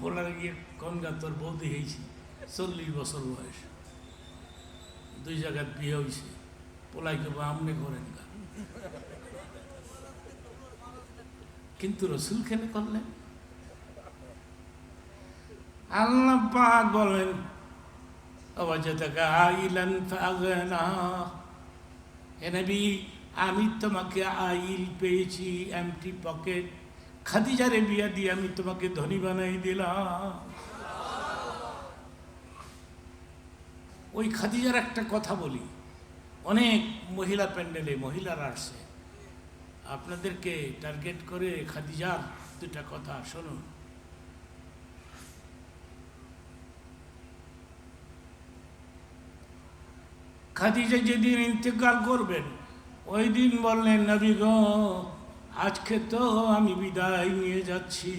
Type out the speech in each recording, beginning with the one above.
পোলারে গিয়ে কনগা তোর বৌদি হয়েছি? চল্লিশ বছর বয়স। দুই জায়গায় বিয়ে হয়েছে। পোলাইকে বা আমনে করেন কিন্তু রসুল কেন করলেন? আল্লাহ পাক বলেন আমি তোমাকে আইল পেয়েছি এমটি পকেট খাদিজারে বিয়া দিয়ে আমি তোমাকে ধনী বানাই দিলাম। ওই খাদিজার একটা কথা বলি। অনেক মহিলা প্যান্ডেলে মহিলারা আসছে আপনাদেরকে টার্গেট করে খাদিজার দুটা কথা শুনুন। খাদিজা যেদিন ইন্তেকাল করবেন, ওই দিন বললেন, নবী গো আজকে তো আমি বিদায় নিয়ে যাচ্ছি।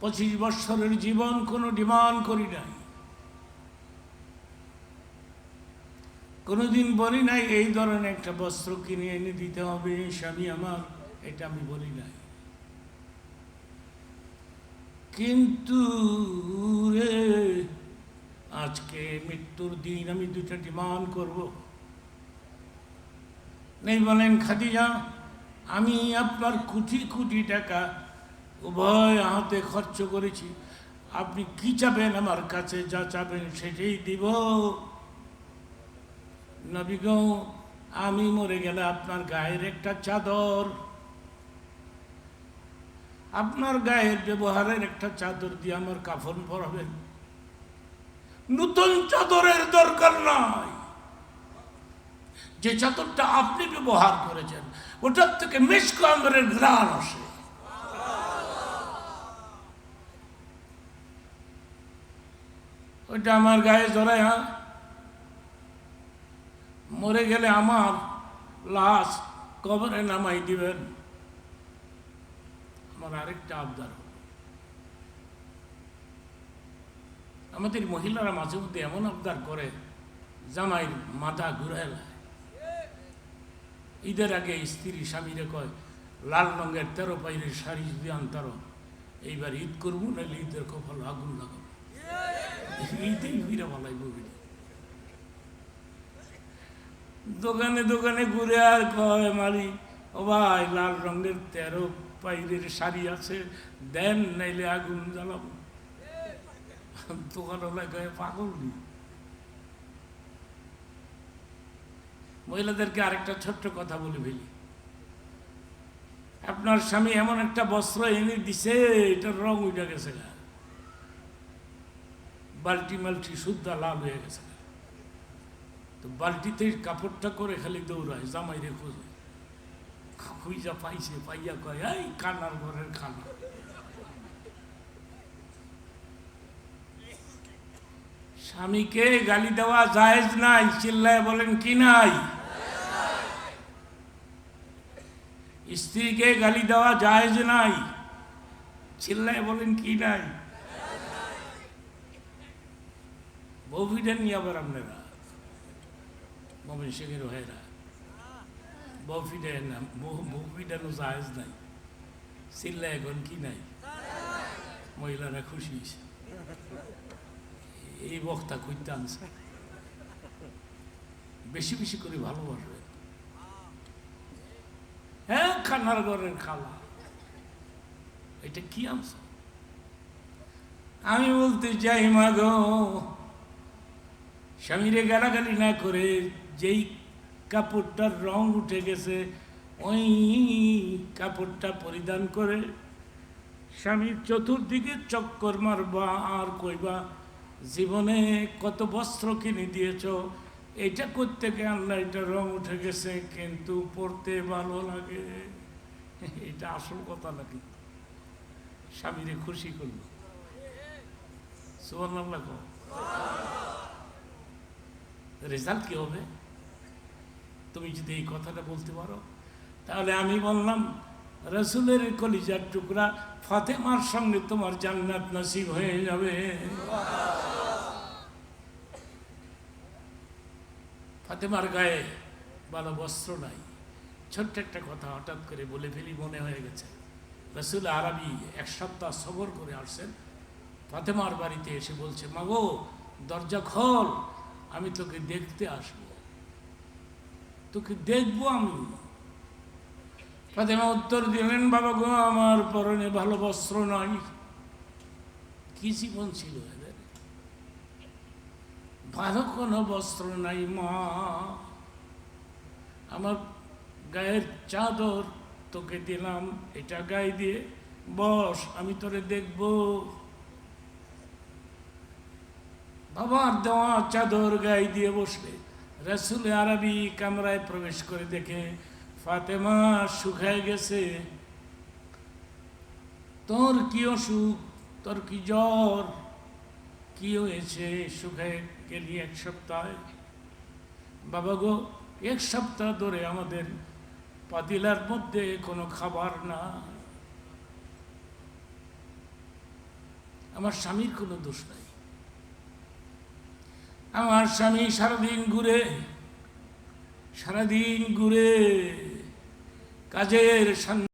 পঁচিশ বৎসরের জীবন কোনো ডিমান্ড করি নাই। কোনোদিন বলি নাই, এই ধরনের একটা বস্ত্র কিনে এনে দিতে হবে, স্বামী আমার, এটা আমি বলি নাই। কিন্তু রে, আজকে মৃত্যুর দিন আমি দুটা ডিমান্ড করব। নেই বলেন খাদিজা, আমি আপনার কোটি কোটি টাকা উভয় হাতে খরচ করেছি। আপনি কি চাবেন আমার কাছে? যা চাবেন সেটাই দিব। নবীগ আমি মরে গেলে আপনার গায়ের একটা চাদর। আপনার গায়ের ব্যবহারের একটা চাদর দিয়ে আমার কাফন পরাবেন। নতুন চাদরের দরকার নাই। যে চাদরটা আপনি ব্যবহার করেছেন, ওটার থেকে মিষ্ক আমের ঘ্রাণ আসে। ওইটা আমার গায়ে জড়ায় হ্যাঁ? মরে গেলে আমার লাশ কবরে নামাই দিবেন। আমার আরেকটা আবদার আমাদের মহিলারা মাঝে মধ্যে এমন আবদার করে, জামাইয়ের মাথা ঘুরায়। ঈদের আগে স্ত্রী স্বামীরে কয়, লাল রঙের তেরো পাইরের শাড়ি যদি আনতারো, এইবার ঈদ করব নাহলে ঈদের কপাল আগুন লাগাবো। এইটাই ফিরে বলাই ববিনি দোকানে দোকানে ঘুরে আর কয় মারি ও ভাই, লাল রঙের তেরো পাইরের শাড়ি আছে, দেন, নাইলে আগুন জ্বালাবো। দোকানওয়ালা কয়ে, পাগল নি? মহিলাদেরকে আরেকটা ছোট্ট কথা বলে ফেলি। আপনার স্বামী এমন একটা বস্ত্র এনে দিছে, এটার রং উঠে গেছে গা। বালটি মালটি শুদ্ধা লাল হয়ে গেছে তো বালতিতে কাপড়টা করে খালি দৌড়ায়, জামাই রে খোঁজে। পাইছে, পাইয়া কয়, এই কানার ঘরের খানা। স্বামীকে গালি দেওয়া জায়েজ নাই, চিল্লায় বলেন কি নাই? স্ত্রীকে গালি দেওয়া জায়েজ নাই। চিল্লায় বলেন কি নাই? বউফিডেন নিয়ে আবার আপনারা। মমিন শেখের ভাইরা জায়েজ নাই। চিল্লা এখন কি নাই? মহিলারা খুশি এই বক্তা করতে আনছে। বেশি বেশি করে ভালোবাসবে। খানার ঘরের খালা। এটা কি আনছ? আমি বলতে চাই, মা গো, স্বামীরে গালাগালি না করে যেই কাপড়টার রং উঠে গেছে, ওই কাপড়টা পরিধান করে স্বামীর চতুর্দিকে চক্কর মারবা আর কইবা, জীবনে কত বস্ত্র কিনে দিয়েছ এটা করতে গিয়ে আল্লাহ এটা রং উঠে গেছে, কিন্তু পড়তে ভালো লাগে। এটা আসল কথা নাকি? স্বামীরে খুশি করল। রেজাল্ট কি হবে? তুমি যদি এই কথাটা বলতে পারো। তাহলে আমি বললাম, রসুলের কলিজার টুকরা ফাতেমার সঙ্গে তোমার জান্নাত নসিব হয়ে যাবে। ফাতেমার গায়ে ভালো বস্ত্র নাই। ছোট্ট একটা কথা হঠাৎ করে বলে ফেলি, মনে হয়ে গেছে। রসুল আরবি এক সপ্তাহ সফর করে আসছেন। ফাতেমার বাড়িতে এসে বলছে মাগো দরজা খোল, আমি তোকে দেখতে আসব। তোকে দেখব আমি। ফাতেমা উত্তর দিলেন, বাবা গো, আমার পরনে ভালো বস্ত্র নয় কি জীবন ছিল ভালো কোনো বস্ত্র নাই মা। আমার গায়ের চাদর তোকে দিলাম, এটা গায়ে দিয়ে। বস, আমি তোরে দেখব। বাবার দেওয়া চাদর গায়ে দিয়ে বসলে রসুল আরবি কামরায় প্রবেশ করে দেখে, ফাতেমা শুকায় গেছে? তোর কি অসুখ? তোর কি জ্বর? কি হয়েছে শুকায় গেলি এক সপ্তাহ? বাবা গো, এক সপ্তাহ ধরে আমাদের পাতিলার মধ্যে কোনো খাবার না আমার স্বামীর কোনো দোষ নাই। আমার স্বামী সারাদিন ঘুরে সারাদিন ঘুরে কাজের সন্ধান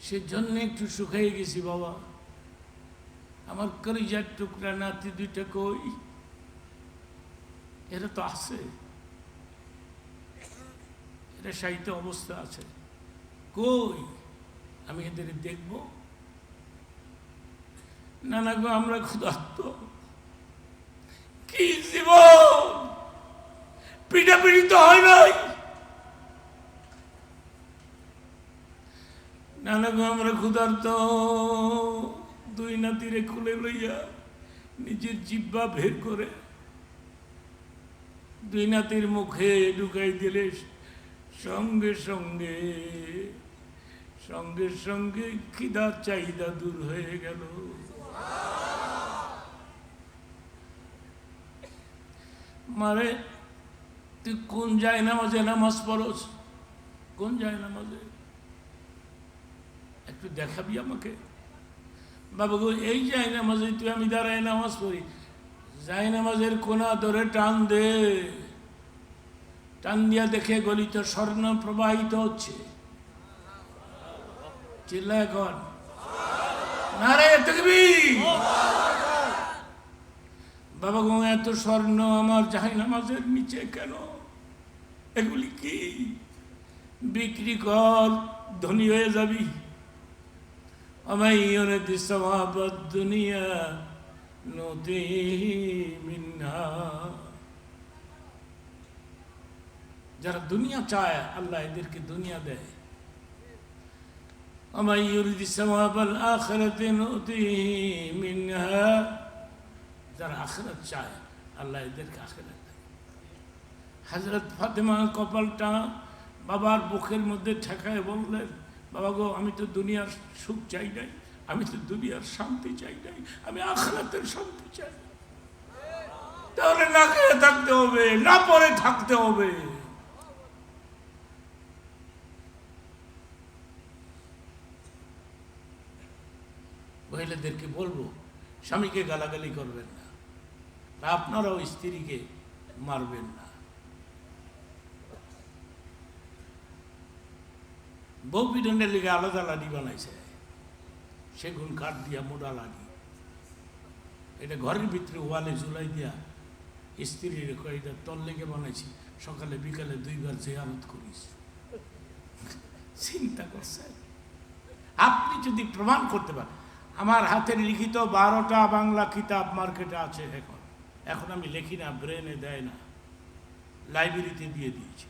সেজন্য একটু শুকাই গেছি বাবা। আমার কলিজার টুকরা নাতি দুইটা কই? এরা তো আছে। এরা সাহিত্য অবস্থা আছে। কই? আমি এদের দেখব। না গো আমরা ক্ষুধার্ত। কি জীবন? পিঠাপিঠি তো হয় নাই? না গো আমরা ক্ষুধার্ত। দুই নাতিরে খুলে লইয়া নিজের জিব্বা বের করে দুই নাতির মুখে ঢুকাই দিলে সঙ্গে সঙ্গে সঙ্গে সঙ্গে খিদার চাহিদা দূর হয়ে গেল। মারে, তুই কোন যায় নামাজে নামাজ পড়স? কোন যায় নামাজে? একটু দেখাবি আমাকে? বাবা গো এই যায় নামাজে, তুই আমি দাঁড়ায় নামাজ পড়ি। যাই নামাজের কোনা ধরে টান দে। টান দিয়া দেখে গলিত স্বর্ণ প্রবাহিত হচ্ছে। চিল্লা এখন বাবা গো, এত স্বর্ণ আমার জাহাই নামাজের নিচে কেন? এগুলি কি? বিক্রি কর, ধনী হয়ে যাবি। আমাইয়নে সমাবদ দুনিয়া নদী মিন্না যারা দুনিয়া চায় আল্লাহ এদেরকে দুনিয়া দেয় ومن يريد ثواب الآخرة نؤتيه منها যারা আখেরাত চায় আল্লাহ এদেরকে আখেরাত দেয় হজরত ফাতেমা কপালটা বাবার বুকের মধ্যে ঠেকায় বললেন বাবা গো, আমি তো দুনিয়ার সুখ চাই নাই, আমি তো দুনিয়ার শান্তি চাই নাই, আমি আখরাতের শান্তি চাই। তাহলে না খেয়ে থাকতে হবে, না পরে থাকতে হবে। মহিলাদেরকে বলব, স্বামীকে গালাগালি করবেন না। আপনারাও স্ত্রীকে মারবেন না। বউ পিটনের লিগে আলাদা লাডি বানাইছে। সেগুন কাঠ দিয়া, মোটা লাডি। এটা ঘরের ভিতরে ওয়ালে ঝুলাই দিয়া স্ত্রীর কয়েকটা তল লেগে বানাইছি। সকালে, বিকালে দুইবার জেয়ারত করিস। চিন্তা করছেন? আপনি যদি প্রমাণ করতে পারেন। আমার হাতের লিখিত বারোটা বাংলা কিতাব মার্কেটে আছে এখন। এখন আমি লিখি না, ব্রেনে দেয় না। লাইব্রেরিতে দিয়ে দিয়েছি।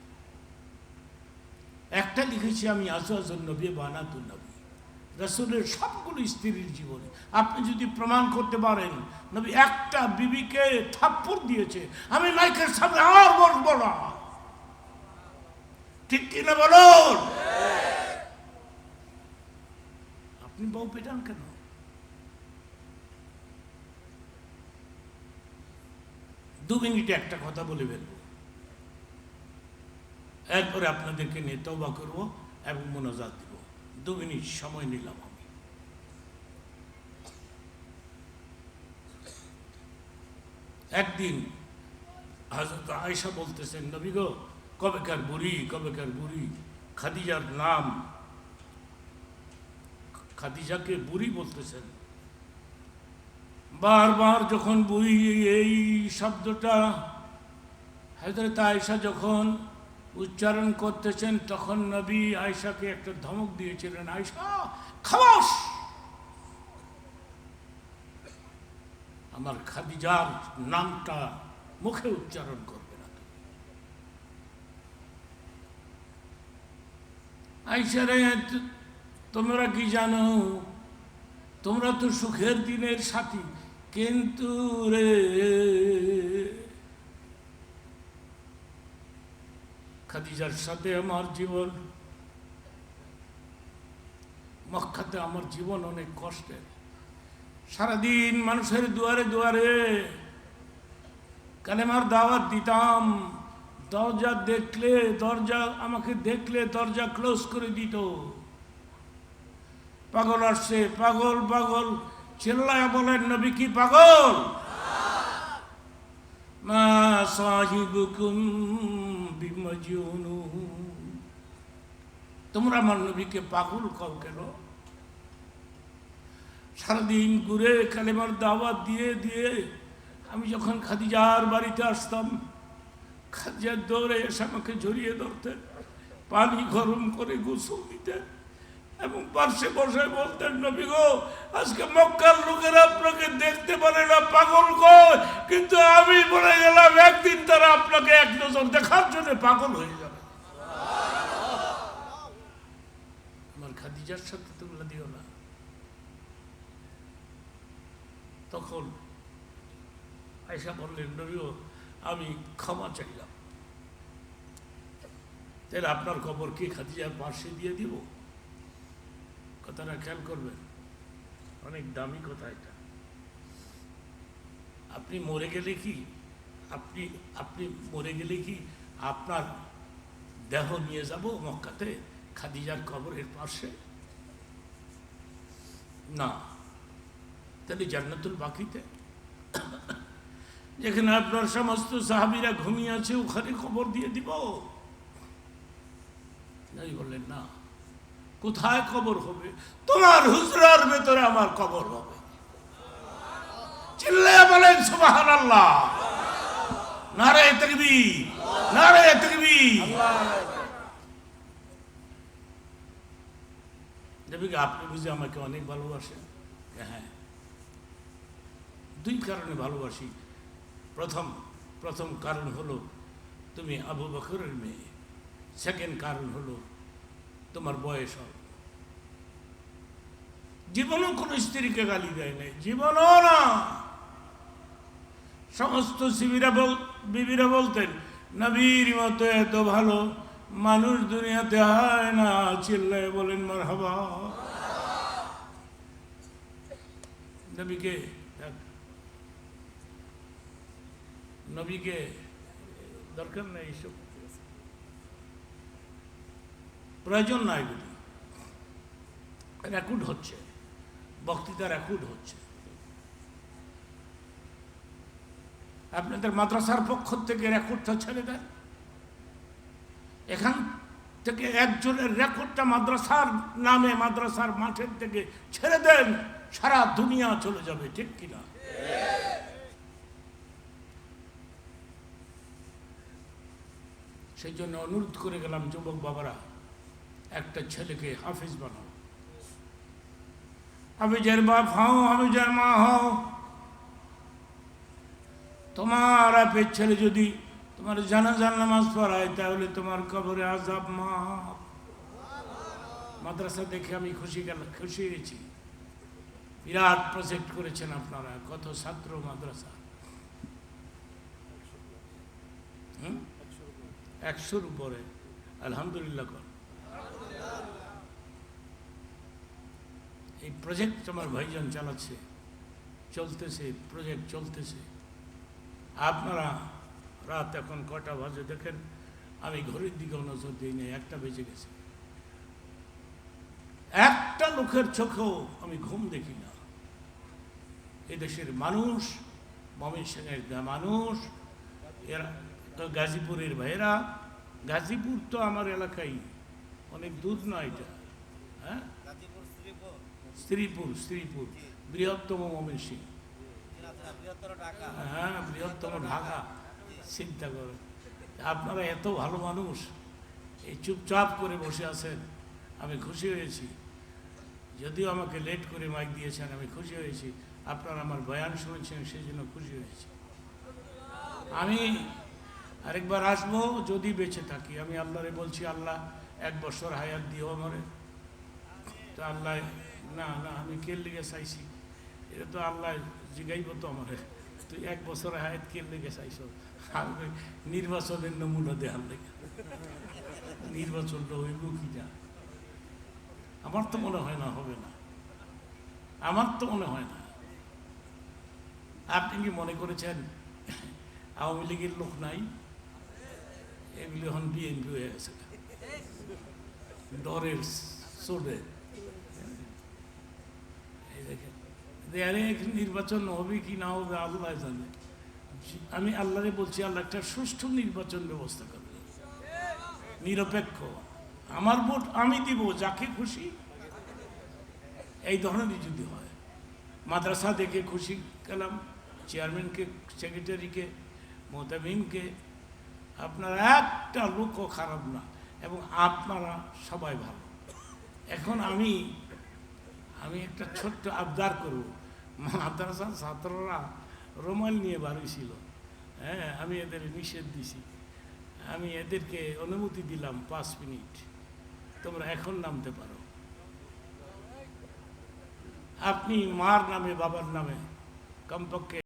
একটা লিখেছি আমি আজওয়াজুল নবী বানাতুল নবী। রসুলের সবগুলো স্ত্রীর জীবনে। আপনি যদি প্রমাণ করতে পারেন, নবী একটা বিবিকে থাপ্পড় দিয়েছে। আমি মাইকের সামনে আর বসবো না। ঠিক কিনা বলুন? আপনি বউ পেটান কেন? দু মিনিটে একটা কথা বলে ফেলব। এরপরে আপনাদেরকে নিয়ে তবা করব এবং মনোজাত দিব। দু মিনিট সময় নিলাম আমি। একদিন হাজরত আয়সা বলতেছেন, নবী গো, কবেকার বুড়ি কবেকার বুড়ি? খাদিজার নাম, খাদিজাকে বুড়ি বলতেছেন। বারবার যখন বুড়ি এই শব্দটা হজরত আয়সা যখন উচ্চারণ করতেছেন, তখন নবী আয়সাকে একটা ধমক দিয়েছিলেন আয়সা খাবাস আমার খাদিজার নামটা মুখে উচ্চারণ করবে না তুমি। আয়সা রে তোমরা কি জানো তোমরা তো সুখের দিনের সাথী, কিন্তু রে খাদিজার সাথে আমার জীবন। মক্কাতে আমার জীবন অনেক কষ্টের। সারাদিন মানুষের দুয়ারে দুয়ারে কালেমার দাওয়াত দিতাম। দরজা দেখলে, দরজা আমাকে দেখলে দরজা ক্লোজ করে দিত। পাগল আসছে, পাগল পাগল। চিল্লায় বলেন, নবী কি পাগল? সাহিবুকুম বিমজুনু তোমরা আমার নবীকে পাগল কও কেন? সারাদিন ঘুরে কালেমার দাওয়াত দিয়ে দিয়ে আমি যখন খাদিজার বাড়িতে আসতাম, খাদিজার দৌড়ে এসে আমাকে জড়িয়ে ধরতেন, পানি গরম করে গোসল দিতেন। এবং পার্শ্বে বসে বলতেন, নবী গো, আজকে মক্কার লোকেরা আপনাকে দেখতে পারে না, পাগল গো কিন্তু আমি বলে গেলাম, একদিন তারা আপনাকে এক নজর দেখার জন্য পাগল হয়ে যাবে। আমার সাথে দিও না। তখন আমি ক্ষমা চাইলাম। আপনার খবর কি খাদিজার পার্শ্বে দিয়ে দিব? কথাটা খেয়াল করবেন। অনেক দামি কথা এটা। আপনি মরে গেলে কি, আপনি আপনি মরে গেলে কি আপনার দেহ নিয়ে যাব মক্কাতে? খাদিজার কবরের পাশে? না। তাহলে জান্নাতুল বাকিতে। যেখানে আপনার সমস্ত সাহাবিরা ঘুমিয়ে আছে, ওখানে খবর দিয়ে দিব। বললেন, না। কোথায় কবর হবে? তোমার হুজরার ভেতরে আমার কবর হবে। চিল্লে বলেন সুবাহান আল্লাহ নারে তকবি নারে তকবি দেবিকা আপনি বুঝে আমাকে অনেক ভালোবাসেন? হ্যাঁ। দুই কারণে ভালোবাসি। প্রথম প্রথম কারণ হলো, তুমি আবু বকরের মেয়ে। সেকেন্ড কারণ হলো তোমার বয়স হবে। জীবনও কোনো স্ত্রীকে গালি দেয় নাই, জীবনও না। সমস্ত শিবিরা বল, বিবিরা বলতেন, নবীর মতো এত ভালো মানুষ দুনিয়াতে হয় না চিল্লায় বলেন মার হবা নবীকে নবীকে দরকার নেই এইসব প্রয়োজন নাই এগুলি রেকর্ড হচ্ছে। বক্তৃতা রেকর্ড হচ্ছে। আপনাদের মাদ্রাসার পক্ষ থেকে রেকর্ডটা ছেড়ে দেন। এখান থেকে একজনের রেকর্ডটা মাদ্রাসার নামে, মাদ্রাসার মাঠের থেকে ছেড়ে দেন, সারা দুনিয়া চলে যাবে, ঠিক কিনা সেই জন্য অনুরোধ করে গেলাম, যুবক বাবারা একটা ছেলেকে হাফিজ বানাও। হাফিজের বাপ হও, হাফিজের মা হও। তোমার আপের ছেলে যদি তোমার জানাজার নামাজ পড়ায়, তাহলে তোমার কবরে আজাব মা মাদ্রাসা দেখে আমি খুশি গেল খুশি হয়েছি। বিরাট প্রজেক্ট করেছেন আপনারা, কত ছাত্র মাদ্রাসা। একশোর উপরে। আলহামদুলিল্লাহ কর এই প্রজেক্ট আমার ভাইজান চালাচ্ছে। চলতেছে প্রজেক্ট চলতেছে। আপনারা রাত এখন কটা বাজে দেখেন, আমি ঘড়ির দিকেও নজর দিই নাই, একটা বেজে গেছে। একটা লোকের চোখেও আমি ঘুম দেখি না। এদেশের মানুষ ময়মনসিংহের মানুষ, এরা গাজীপুরের ভাইয়েরা, গাজীপুর তো আমার এলাকায় অনেক দূর নয় এটা হ্যাঁ? স্ত্রীপুর স্ত্রীপুর, বৃহত্তম বৃহত্তর ঢাকা হ্যাঁ বৃহত্তম ঢাকা। চিন্তা করে আপনারা এত ভালো মানুষ, এই চুপচাপ করে বসে আছেন, আমি খুশি হয়েছি। যদিও আমাকে লেট করে মাইক দিয়েছেন, আমি খুশি হয়েছি। আপনারা আমার বয়ান শুনেছেন সেই জন্য খুশি হয়েছি। আমি আরেকবার আসব, যদি বেঁচে থাকি। আমি আল্লাহরে বলছি, আল্লাহ, এক বছর হায়াত দিও আমারে। তো আল্লাহ না না, আমি কে লিগে চাইছি। এটা তো আল্লাহ জিগাইব তো আমারে। তুই এক বছর হায়াত কে লিগে চাইছ। আমি নির্বাচনের নমুনা দেওয়ার লেগে। নির্বাচনটা হইব কি যা আমার তো মনে হয় না, হবে না। আমার তো মনে হয় না। আপনি কি মনে করেছেন, আওয়ামী লীগের লোক নাই? এগুলি এখন বিএনপি হয়ে গেছে। ডরের চোরে এই দেখেন নির্বাচন হবে কি না হবে আল্লাহ জানে। আমি আল্লাহরে বলছি, আল্লাহ একটা সুষ্ঠু নির্বাচন ব্যবস্থা করবে। নিরপেক্ষ। আমার ভোট আমি দিব, যাকে খুশি। এই ধরনেরই যদি হয়। মাদ্রাসা দেখে খুশি গেলাম, চেয়ারম্যানকে, সেক্রেটারিকে, মোতামিমকে। আপনারা একটা লোকও খারাপ না, এবং আপনারা সবাই ভালো। এখন আমি আমি একটা ছোট্ট আবদার করব। মাদ্রাসার ছাত্ররা রোমাল নিয়ে বাড়িয়েছিল। হ্যাঁ আমি এদের নিষেধ দিছি। আমি এদেরকে অনুমতি দিলাম পাঁচ মিনিট। তোমরা এখন নামতে পারো। আপনি মার নামে, বাবার নামে, কমপক্ষে